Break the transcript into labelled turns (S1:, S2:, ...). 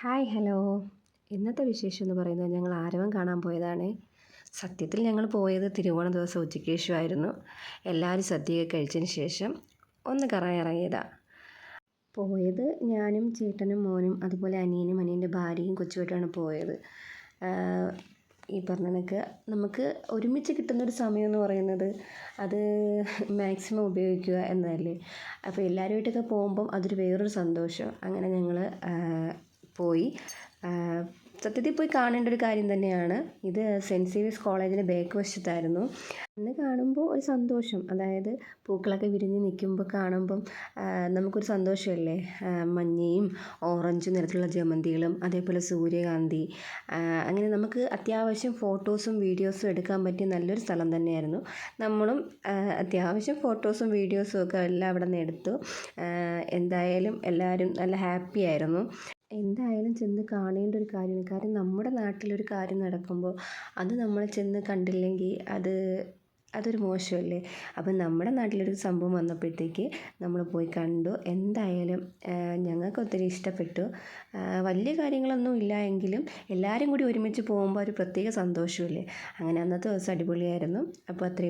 S1: Hi hello. ഇന്നത്തെ വിശേഷം എന്ന് പറയുന്നത് ഞങ്ങൾ ആരവം കാണാൻ പോയതാണ്. സത്യത്തിൽ ഞങ്ങൾ പോയത് തിരുവോണ ദിവസം ഉച്ചയ്ക്ക് ശേഷമായിരുന്നു. എല്ലാവരും സദ്യയൊക്കെ കഴിച്ചതിന് ശേഷം ഒന്ന് കറങ്ങി ഇറങ്ങിയതാണ് പോയത് ഞാനും ചേട്ടനും മോനും അതുപോലെ അനിയനും അനിയന്റെ ഭാര്യയും കൊച്ചുമായിട്ടാണ് പോയത്. ഈ പറഞ്ഞ കണക്ക് നമുക്ക് ഒരുമിച്ച് കിട്ടുന്നൊരു സമയം എന്ന് പറയുന്നത് അത് മാക്സിമം ഉപയോഗിക്കുക എന്നതല്ലേ. അപ്പോൾ എല്ലാവരുമായിട്ടൊക്കെ പോകുമ്പം അതൊരു വേറൊരു സന്തോഷം. അങ്ങനെ ഞങ്ങൾ പോയി. സത്യത്തിൽ പോയി കാണേണ്ട ഒരു കാര്യം തന്നെയാണ്. ഇത് സെന്റ് സേവിയസ് കോളേജിന്റെ ബേക്ക് വശത്തായിരുന്നു. അന്ന് കാണുമ്പോൾ ഒരു സന്തോഷം. അതായത് പൂക്കളൊക്കെ വിരിഞ്ഞ് നിൽക്കുമ്പോൾ കാണുമ്പം നമുക്കൊരു സന്തോഷമല്ലേ മഞ്ഞയും ഓറഞ്ചും നിറത്തിലുള്ള ജമന്തികളും അതേപോലെ സൂര്യകാന്തി അങ്ങനെ നമുക്ക് അത്യാവശ്യം ഫോട്ടോസും വീഡിയോസും എടുക്കാൻ പറ്റിയ നല്ലൊരു സ്ഥലം തന്നെയായിരുന്നു. നമ്മളും അത്യാവശ്യം ഫോട്ടോസും വീഡിയോസും ഒക്കെ എല്ലാം അവിടെ നിന്ന് എടുത്തു. എന്തായാലും എല്ലാവരും നല്ല ഹാപ്പി ആയിരുന്നു. എന്തായാലും ചെന്ന് കാണേണ്ട ഒരു കാര്യമാണ്. കാരണം നമ്മുടെ നാട്ടിലൊരു കാര്യം നടക്കുമ്പോൾ അത് നമ്മൾ ചെന്ന് കണ്ടില്ലെങ്കിൽ അത് അതൊരു മോശമല്ലേ? അപ്പം നമ്മുടെ നാട്ടിലൊരു സംഭവം വന്നപ്പോഴത്തേക്ക് നമ്മൾ പോയി കണ്ടു. എന്തായാലും ഞങ്ങൾക്ക് ഒത്തിരി ഇഷ്ടപ്പെട്ടു. വലിയ കാര്യങ്ങളൊന്നും ഇല്ല എങ്കിലും എല്ലാവരും കൂടി ഒരുമിച്ച് പോകുമ്പോൾ ഒരു പ്രത്യേക സന്തോഷമല്ലേ? അങ്ങനെ അന്നത്തെ ദിവസം അടിപൊളിയായിരുന്നു. അപ്പോൾ അത്രയും